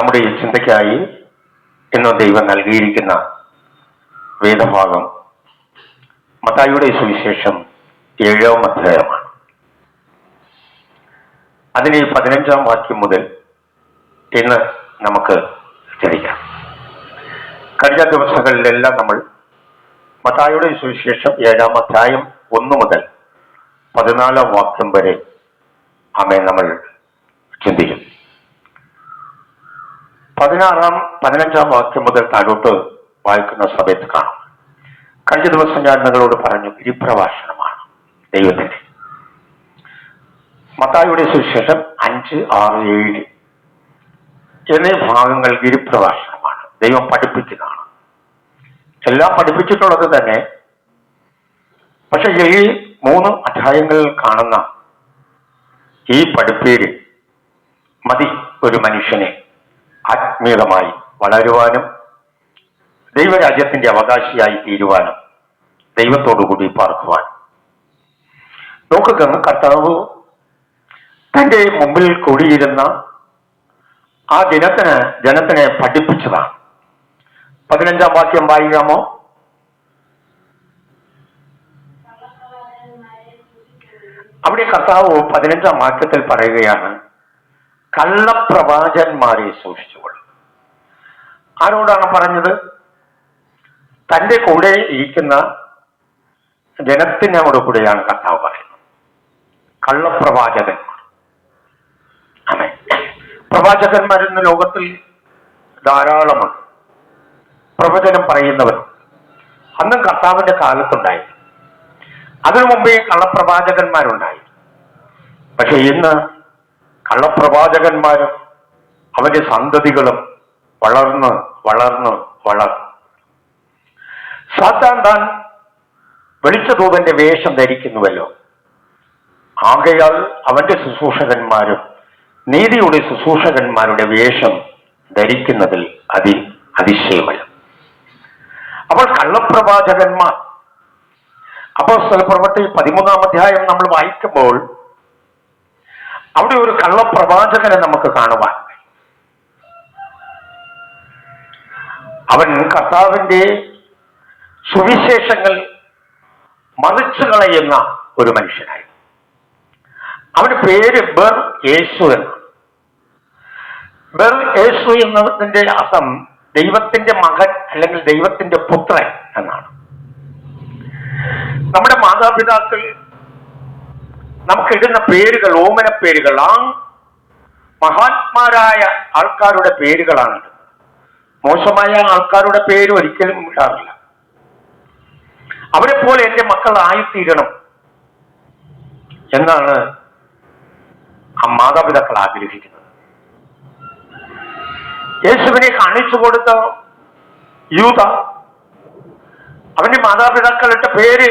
നമ്മുടെ ഈ ചിന്തയ്ക്കായി ഇന്ന് ദൈവം നൽകിയിരിക്കുന്ന വേദഭാഗം മത്തായിയുടെ സുവിശേഷം ഏഴാം അധ്യായമാണ്. അതിന് പതിനഞ്ചാം വാക്യം മുതൽ ഇന്ന് നമുക്ക് ചിന്തിക്കാം കഴിഞ്ഞ ദിവസങ്ങളിലെല്ലാം നമ്മൾ മത്തായിയുടെ സുവിശേഷം ഏഴാം അധ്യായം ഒന്ന് മുതൽ പതിനാലാം വാക്യം വരെ അമ്മേ നമ്മൾ ചിന്തിക്കും പതിനാറാം പതിനഞ്ചാം വാക്യം മുതൽ താഴോട്ട് വായിക്കുന്ന സമയത്ത് കാണാം. കഴിഞ്ഞ ദിവസം ഞാൻ നിങ്ങളോട് പറഞ്ഞു ഗിരിപ്രഭാഷണമാണ് ദൈവത്തിന്റെ മത്തായിയുടെ സുവിശേഷം അഞ്ച് ആറ് ഏഴ്. എന്നീ ഭാഗങ്ങൾ ഗിരിപ്രഭാഷണമാണ് ദൈവം പഠിപ്പിക്കുന്നതാണ്. എല്ലാം പഠിപ്പിച്ചിട്ടുള്ളത് തന്നെ പക്ഷെ ഈ മൂന്ന് അധ്യായങ്ങളിൽ കാണുന്ന ഈ പഠിപ്പേര് മതി ഒരു മനുഷ്യനെ. ആത്മീയമായി വളരുവാനും ദൈവരാജ്യത്തിന്റെ അവകാശിയായി തീരുവാനും ദൈവത്തോടുകൂടി പാർക്കുവാൻ. നോക്കുക കർത്താവ് തന്റെ മുമ്പിൽ കൂടിയിരുന്ന ആ ദിനത്തിന് ജനത്തിനെ പഠിപ്പിച്ചതാണ് പതിനഞ്ചാം വാക്യം വായിക്കാമോ? അവിടെ കർത്താവ് പതിനഞ്ചാം വാക്യത്തിൽ പറയുകയാണ് കള്ളപ്രവാചന്മാരെ സൂക്ഷിച്ചുകൊള്ളും ആരോടാണ് പറഞ്ഞത്? തന്റെ കൂടെ ഇരിക്കുന്ന ജനത്തിനോട് കൂടെയാണ് കർത്താവ് പറയുന്നത്. കള്ളപ്രവാചകന്മാർ. അതെ പ്രവാചകന്മാർ ഇന്ന് ലോകത്തിൽ ധാരാളമുണ്ട്. പ്രവചനം പറയുന്നവർ. അന്നും കർത്താവിന്റെ കാലത്തുണ്ടായി അതിനു മുമ്പേ കള്ളപ്രവാചകന്മാരുണ്ടായി പക്ഷെ ഇന്ന് കള്ളപ്രവാചകന്മാരും അവന്റെ സന്തതികളും വളർന്ന് വളർന്ന് വളർ. സാത്താൻ താൻ വെളിച്ചതൂതന്റെ വേഷം ധരിക്കുന്നുവല്ലോ. ആകയാൽ അവന്റെ ശുശ്രൂഷകന്മാരും നീതിയുടെ ശുശ്രൂഷകന്മാരുടെ വേഷം ധരിക്കുന്നതിൽ അതി അതിശയമല്ല. അപ്പോൾ കള്ളപ്രവാചകന്മാർ അപ്പോൾ സ്ഥലപ്രവർത്തി പതിമൂന്നാം അധ്യായം നമ്മൾ വായിക്കുമ്പോൾ അവിടെ ഒരു കള്ളപ്രവാചകനെ നമുക്ക് കാണുവാൻ. അവൻ കർത്താവിന്റെ സുവിശേഷങ്ങൾ മറിച്ചു കളയുന്ന ഒരു മനുഷ്യനായി. അവന്റെ പേര് ബെർ യേശു എന്ന് ബെർ യേശു എന്നതിന്റെ അർത്ഥം ദൈവത്തിന്റെ മകൻ അല്ലെങ്കിൽ ദൈവത്തിന്റെ പുത്രൻ എന്നാണ്. നമ്മുടെ മാതാപിതാക്കൾ നമുക്ക് ഇടുന്ന പേരുകൾ ഓമന പേരുകൾ ആ മഹാത്മാരായ ആൾക്കാരുടെ പേരുകളാണ്. മോശമായ ആൾക്കാരുടെ പേര് ഒരിക്കലും ഇടാറില്ല. അവരെ പോലെ എന്റെ മക്കൾ ആയിത്തീരണം. എന്നാണ് ആ മാതാപിതാക്കൾ ആഗ്രഹിക്കുന്നത്. യേശുവിനെ കാണിച്ചു കൊടുത്ത യൂത അവന്റെ മാതാപിതാക്കളുടെ പേര്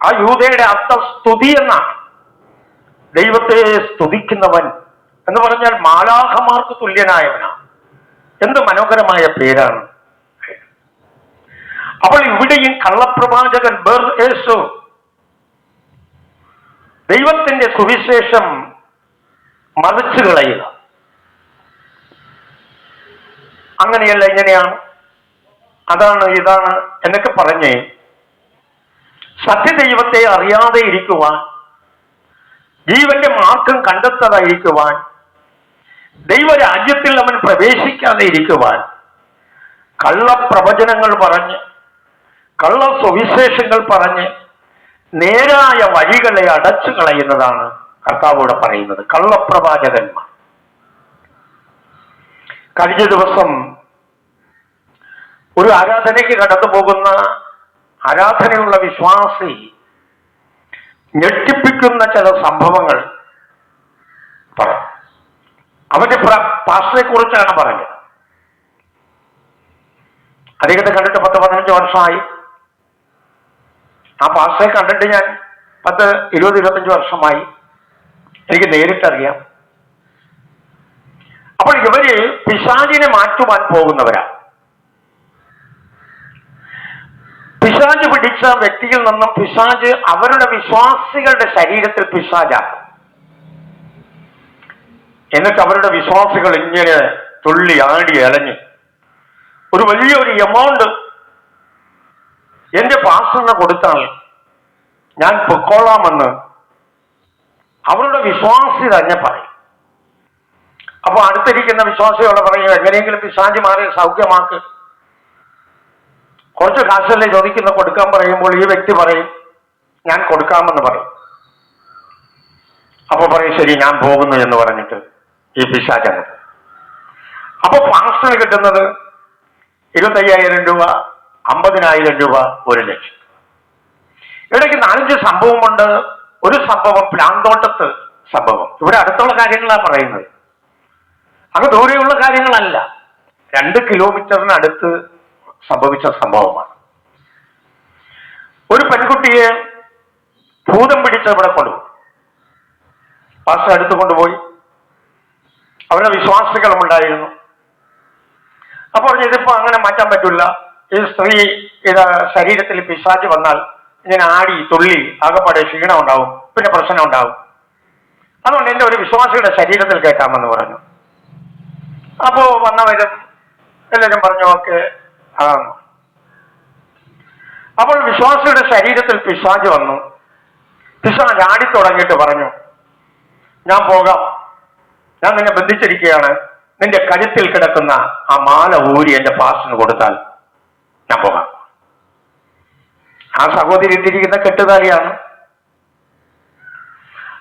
ആ യൂതയുടെ അർത്ഥം സ്തുതി എന്നാണ്. ദൈവത്തെ സ്തുതിക്കുന്നവൻ എന്ന് പറഞ്ഞാൽ മാലാഹമാർക്ക് തുല്യനായവനാണ്. എന്ത് മനോഹരമായ പേരാണ്. അപ്പോൾ ഇവിടെയും കള്ളപ്രവാചകൻ ബെർ യേശു ദൈവത്തിന്റെ സുവിശേഷം മറിച്ചു കളയുക. അങ്ങനെയല്ല ഇങ്ങനെയാണ്. അതാണ് ഇതാണ് എന്നൊക്കെ പറഞ്ഞ് സത്യദൈവത്തെ അറിയാതെ ഇരിക്കുവാൻ ജീവന്റെ മാർഗം കണ്ടെത്താതായിരിക്കുവാൻ ദൈവരാജ്യത്തിൽ അവൻ പ്രവേശിക്കാതെ ഇരിക്കുവാൻ കള്ളപ്രവചനങ്ങൾ പറഞ്ഞ് കള്ള സുവിശേഷങ്ങൾ പറഞ്ഞ് നേരായ വഴികളെ അടച്ചു കളയുന്നതാണ് കർത്താവോട് പറയുന്നത്. കള്ളപ്രവാചകന്മാർ. കഴിഞ്ഞ ദിവസം ഒരു ആരാധനയ്ക്ക് കടന്നു പോകുന്ന ആരാധനയുള്ള വിശ്വാസി ഞെട്ടിപ്പിക്കുന്ന ചില സംഭവങ്ങൾ പറഞ്ഞു അവന്റെ പാസ്റ്ററെ കുറിച്ചാണ് പറഞ്ഞത് അദ്ദേഹത്തെ കണ്ടിട്ട് പത്ത് പതിനഞ്ച് വർഷമായി. ആ പാസ്റ്ററെ കണ്ടിട്ട് ഞാൻ പത്ത് ഇരുപത് ഇരുപത്തഞ്ച് വർഷമായി. എനിക്ക് നേരിട്ടറിയാം. അപ്പോൾ ഇവർ പിശാചിനെ മാറ്റുവാൻ പോകുന്നവരാ. പിശാജ് പിടിച്ച വ്യക്തിയിൽ നിന്നും പിശാജ് അവരുടെ വിശ്വാസികളുടെ ശരീരത്തിൽ പിശാജാക്കും എന്നിട്ട് അവരുടെ വിശ്വാസികൾ ഇങ്ങനെ തുള്ളി ആടി അലഞ്ഞ്. ഒരു വലിയൊരു എമൗണ്ട് എന്റെ പാസ്റ്ററിന് കൊടുത്താൽ ഞാൻ പൊക്കോളാമെന്ന് അവരുടെ വിശ്വാസി തന്നെ പറയും. അപ്പൊ അടുത്തിരിക്കുന്ന വിശ്വാസികളെ പറയും എങ്ങനെയെങ്കിലും പിശാജ് മാറി സൗഖ്യമാക്ക്. കുറച്ച് കാശല്ലേ ചോദിക്കുന്ന കൊടുക്കാൻ പറയുമ്പോൾ ഈ വ്യക്തി പറയും ഞാൻ കൊടുക്കാമെന്ന് പറയും. അപ്പൊ പറയും ശരി ഞാൻ പോകുന്നു എന്ന് പറഞ്ഞിട്ട് ഈ പിശാചങ്ങൾ. അപ്പൊ പാസ്റ്റർ കിട്ടുന്നത് ഇരുപത്തയ്യായിരം രൂപ അമ്പതിനായിരം രൂപ ഒരു ലക്ഷം. ഇടയ്ക്ക് നാലഞ്ച് സംഭവമുണ്ട്. ഒരു സംഭവം പ്ലാന്തോട്ടത്ത് സംഭവം. ഇവിടെ അടുത്തുള്ള കാര്യങ്ങളാണ് പറയുന്നത്. അങ്ങ് ദൂരെയുള്ള കാര്യങ്ങളല്ല. രണ്ട് കിലോമീറ്ററിനടുത്ത് സംഭവിച്ച സംഭവമാണ്. ഒരു പെൺകുട്ടിയെ ഭൂതം പിടിച്ച് ഇവിടെ കൊണ്ടുപോയി. പാസ്റ്റർ അടുത്ത് കൊണ്ടുപോയി. അവരുടെ വിശ്വാസികളും ഉണ്ടായിരുന്നു അപ്പോൾ ഇതിപ്പോ അങ്ങനെ മാറ്റാൻ പറ്റില്ല ഈ സ്ത്രീ ഇത് ശരീരത്തിൽ പിശാച് വന്നാൽ ഇങ്ങനെ ആടി തുള്ളി ആകപ്പാടെ ക്ഷീണം ഉണ്ടാവും പിന്നെ പ്രശ്നം ഉണ്ടാവും. അതുകൊണ്ട് എന്റെ ഒരു വിശ്വാസിയുടെ ശരീരത്തിൽ കേൾക്കാമെന്ന് പറഞ്ഞു. അപ്പോ വന്നവരും എല്ലാവരും പറഞ്ഞു ഓക്കെ ആന്നു അപ്പോൾ വിശ്വാസിയുടെ ശരീരത്തിൽ പിശാജ് വന്നു. പിശാജ് ആടി തുടങ്ങിയിട്ട് പറഞ്ഞു ഞാൻ പോകാം. ഞാൻ നിന്നെ ബന്ധിച്ചിരിക്കുകയാണ്. നിന്റെ കഴുത്തിൽ കിടക്കുന്ന ആ മാല ഊരി എന്റെ പാസിന് കൊടുത്താൽ ഞാൻ പോകാം. ആ സഹോദരി ഇട്ടിരിക്കുന്ന കെട്ടുതാലിയാണ്.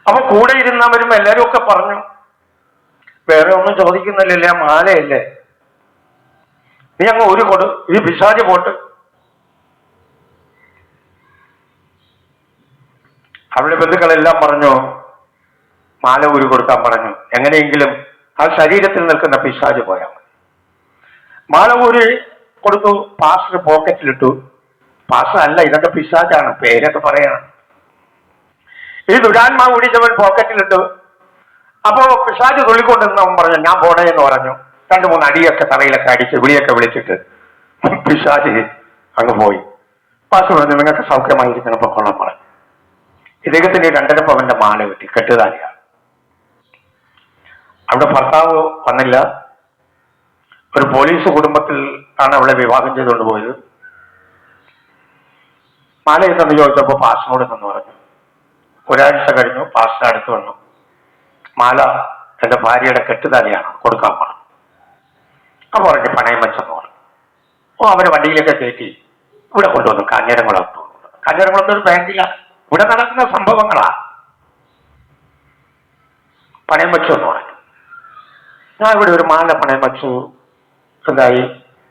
അപ്പൊ കൂടെ ഇരുന്നവരും എല്ലാരും ഒക്കെ പറഞ്ഞു വേറെ ഒന്നും ചോദിക്കുന്നില്ലല്ലേ മാലയല്ലേ? നീ അങ്ങ് ഒരു കൊടു ഈ പിശാജ് പോട്ട്. അവരുടെ ബന്ധുക്കളെല്ലാം പറഞ്ഞു മാല ഊരി കൊടുക്കാൻ പറഞ്ഞു. എങ്ങനെയെങ്കിലും ആ ശരീരത്തിൽ നിൽക്കുന്ന പിശാജ് പോയാൽ മതി. മാല ഊരി കൊടുത്തു പാസ്റ്റർ പോക്കറ്റിലിട്ടു. പാസ്റ്റർ അല്ല ഇതൊക്കെ പിശാജാണ് പേരൊക്കെ പറയണം. ഈ ദുരാത്മാവ് പിടിച്ചവൻ പോക്കറ്റിലിട്ടു. അപ്പോ പിശാജ് തുള്ളിക്കൊണ്ടെന്ന് അവൻ പറഞ്ഞു ഞാൻ പോണേ എന്ന് പറഞ്ഞു. രണ്ടു മൂന്ന് അടിയൊക്കെ തറയിലൊക്കെ അടിച്ച് വിളിയൊക്കെ വിളിച്ചിട്ട് പിശാജ് അങ്ങ് പോയി. പാസ്റ്റർ പറഞ്ഞു നിങ്ങൾക്ക് സൗഖ്യമായിരിക്കണം പൊക്കോളാൻ പറഞ്ഞു ഇദ്ദേഹത്തിന്റെ രണ്ടര പവന്റെ മാല കിട്ടി കെട്ടുതാലിയ. അവിടെ ഭർത്താവ് വന്നില്ല. ഒരു പോലീസ് കുടുംബത്തിൽ ആണ് അവളെ വിവാഹം ചെയ്തുകൊണ്ട് പോയത്. മാല എന്തെന്ന് ചോദിച്ചപ്പോൾ നിന്ന് പറഞ്ഞു. ഒരാഴ്ച കഴിഞ്ഞു പാസ്റ്റിനടുത്ത് വന്നു. മാല എന്റെ ഭാര്യയുടെ കെട്ടുതാലിയാണ് കൊടുക്കാൻ പറഞ്ഞു. അപ്പൊ പറഞ്ഞു പണയം വെച്ചെന്ന് പറഞ്ഞു ഓ അവരെ വണ്ടിയിലൊക്കെ കയറ്റി ഇവിടെ കൊണ്ടുവന്നു. കാഞ്ഞിരംകുളത്ത് കാഞ്ഞിരംകുളത്ത് ഒരു ബാങ്കിലാണ് ഇവിടെ നടക്കുന്ന സംഭവങ്ങളാ. പണയം വെച്ചു എന്ന് പറഞ്ഞു. ഞാൻ ഇവിടെ ഒരു മാല പണയം വെച്ചു. എന്തായി?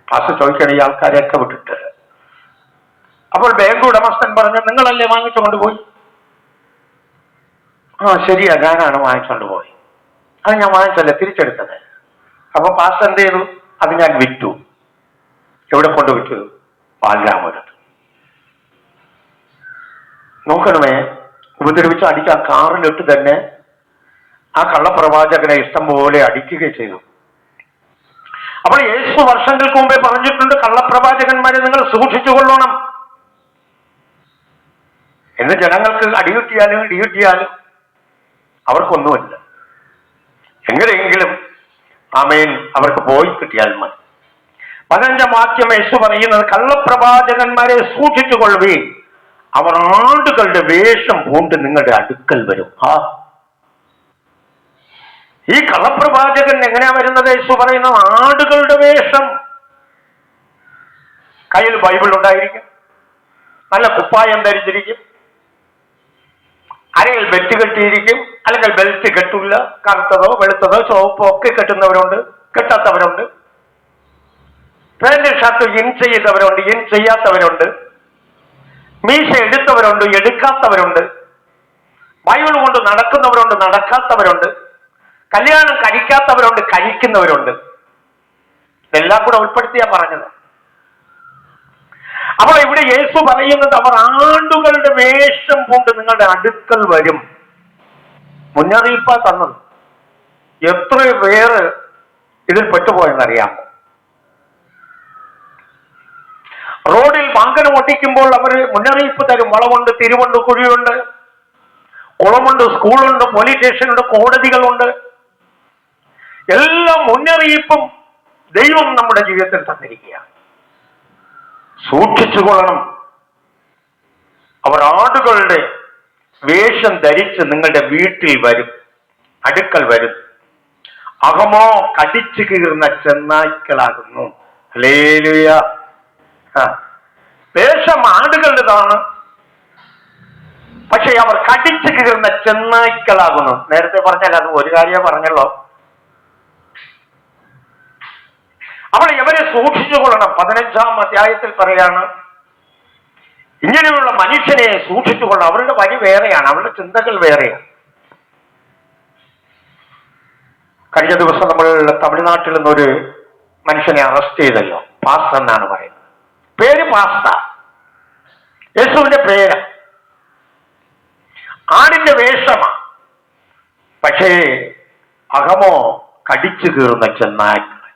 പാസ് ചോദിക്കണ ഈ ആൾക്കാരെയൊക്കെ വിട്ടിട്ട്. അപ്പോൾ ബാങ്ക് ഉടമസ്ഥൻ പറഞ്ഞു നിങ്ങളല്ലേ വാങ്ങിച്ചുകൊണ്ട് പോയി ആ ശരിയാ ഞാനാണ് വാങ്ങിച്ചുകൊണ്ട് പോയി അത് ഞാൻ വാങ്ങിച്ചല്ലേ തിരിച്ചെടുത്തത്? അപ്പൊ പാസ് എന്ത് ചെയ്തു? അത് ഞാൻ വിറ്റു. എവിടെ കൊണ്ട് വിറ്റു? പാലാമൂരത്ത് നോക്കണമേ ഉപദ്രവിച്ച് അടിച്ച ആ കാറിലിട്ട് തന്നെ ആ കള്ളപ്രവാചകനെ ഇഷ്ടം പോലെ അടിക്കുകയും ചെയ്തു. അപ്പോൾ യേശു വർഷങ്ങൾക്ക് മുമ്പേ പറഞ്ഞിട്ടുണ്ട് കള്ളപ്രവാചകന്മാരെ നിങ്ങൾ സൂക്ഷിച്ചു കൊള്ളണം. എന്ന് ജനങ്ങൾക്ക് അടികിട്ടിയാലും ഇടികിട്ടിയാലും അവർക്കൊന്നുമില്ല. എങ്ങനെയെങ്കിലും ആമേൻ. അവർക്ക് പോയി കിട്ടിയാൽ മതി. പതിനഞ്ചാം വാക്യം യേശു പറയുന്നത് കള്ളപ്രവാചകന്മാരെ സൂക്ഷിച്ചു കൊള്ളുകയും അവർ ആണ്ടുകളുടെ വേഷം പൂണ്ട് നിങ്ങളുടെ അടുക്കൽ വരും. ആ ഈ കള്ളപ്രവാചകൻ എങ്ങനെയാ വരുന്നത്? യേശു പറയുന്നത് ആടുകളുടെ വേഷം. കയ്യിൽ ബൈബിൾ ഉണ്ടായിരിക്കും. നല്ല കുപ്പായം ധരിച്ചിരിക്കും. അരയിൽ ബെൽറ്റ് കെട്ടിയിരിക്കും. അല്ലെങ്കിൽ ബെൽറ്റ് കെട്ടില്ല കറുത്തതോ വെളുത്തതോ ചുവപ്പോ ഒക്കെ കെട്ടുന്നവരുണ്ട് കെട്ടാത്തവരുണ്ട്. പാന്റ് ഷർട്ട് ഇൻ ചെയ്തവരുണ്ട് ഇൻ ചെയ്യാത്തവരുണ്ട്. മീശ എടുത്തവരുണ്ട് എടുക്കാത്തവരുണ്ട്. ബൈബിൾ കൊണ്ട് നടക്കുന്നവരുണ്ട് നടക്കാത്തവരുണ്ട്. കല്യാണം കഴിക്കാത്തവരുണ്ട് കഴിക്കുന്നവരുണ്ട്. ഇതെല്ലാം കൂടെ ഉൾപ്പെടുത്തിയാ പറഞ്ഞത്. അപ്പോൾ ഇവിടെ യേശു പറയുന്നത് അവർ ആണ്ടുകളുടെ വേഷം കൊണ്ട് നിങ്ങളുടെ അടുക്കൽ വരും. മുന്നറിയിപ്പാ തന്നത്. എത്ര പേര് ഇതിൽ പെട്ടുപോയെന്നറിയാം. റോഡിൽ വാഹനം ഒട്ടിക്കുമ്പോൾ അവർ മുന്നറിയിപ്പ് തരും. വളമുണ്ട് തിരുവുണ്ട് കുഴിയുണ്ട്. കുളമുണ്ട് സ്കൂളുണ്ട് പോലീസ് സ്റ്റേഷനുണ്ട് കോടതികളുണ്ട്. എല്ലാ മുന്നറിയിപ്പും ദൈവം നമ്മുടെ ജീവിതത്തിൽ തന്നിരിക്കുകയാണ്. സൂക്ഷിച്ചുകൊള്ളണം. അവർ ആടുകളുടെ വേഷം ധരിച്ച് നിങ്ങളുടെ വീട്ടിൽ വരും അടുക്കൽ വരും. അകമോ കടിച്ചു കീറുന്ന ചെന്നായ്ക്കളാകുന്നു. വേഷം ആടുകളുടേതാണ്. പക്ഷെ അവർ കടിച്ചു കീറുന്ന ചെന്നായ്ക്കളാകുന്നു. നേരത്തെ പറഞ്ഞാൽ അത് ഒരു കാര്യം പറഞ്ഞല്ലോ അവൾ ഇവരെ സൂക്ഷിച്ചുകൊള്ളണം പതിനഞ്ചാം അധ്യായത്തിൽ പറയാണ് ഇങ്ങനെയുള്ള മനുഷ്യനെ സൂക്ഷിച്ചുകൊള്ളണം അവരുടെ വഴി വേറെയാണ് അവരുടെ ചിന്തകൾ വേറെയാണ്. കഴിഞ്ഞ ദിവസം നമ്മൾ തമിഴ്നാട്ടിൽ നിന്നൊരു മനുഷ്യനെ അറസ്റ്റ് ചെയ്തല്ലോ. പാസ്ത എന്നാണ് പറയുന്നത്. പേര് പാസ്ത യേശുവിന്റെ പേര്. ആടിന്റെ വേഷമാ. പക്ഷേ അകമോ കടിച്ചു കീറുന്ന ചെന്നായ്ക്കൾ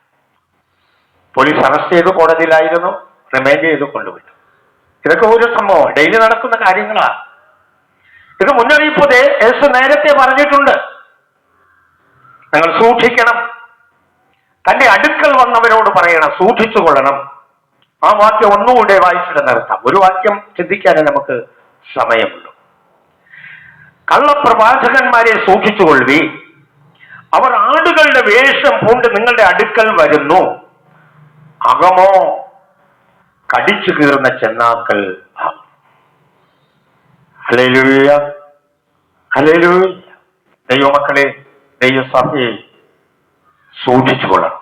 പോലീസ് അറസ്റ്റ് ചെയ്ത് കോടതിയിലായിരുന്നു റിമാൻഡ് ചെയ്ത് കൊണ്ടുവിട്ടു ഇതൊക്കെ ഒരു സംഭവം. ഡെയിലി നടക്കുന്ന കാര്യങ്ങളാണ് ഇത് മുന്നറിയിപ്പ് എസ് നേരത്തെ പറഞ്ഞിട്ടുണ്ട്. നിങ്ങൾ സൂക്ഷിക്കണം. തന്റെ അടുക്കൽ വന്നവരോട് പറയണം സൂക്ഷിച്ചു കൊള്ളണം. ആ വാക്യം ഒന്നുകൂടെ വായിച്ചിട്ട് നിർത്താം. ഒരു വാക്യം ചിന്തിക്കാനേ നമുക്ക് സമയമുള്ളൂ കള്ളപ്രവാചകന്മാരെ സൂക്ഷിച്ചുകൊള്ളി അവർ ആടുകളുടെ വേഷം പൂണ്ട് നിങ്ങളുടെ അടുക്കൽ വരുന്നു. അകമോ? കടിച്ചു കീറുന്ന ചെന്നാക്കൾ ഹലേലൂയ ഹലേലൂയ ദൈവമക്കളെ ദൈവസഭയെ സൂക്ഷിച്ചുകൊള്ളണം.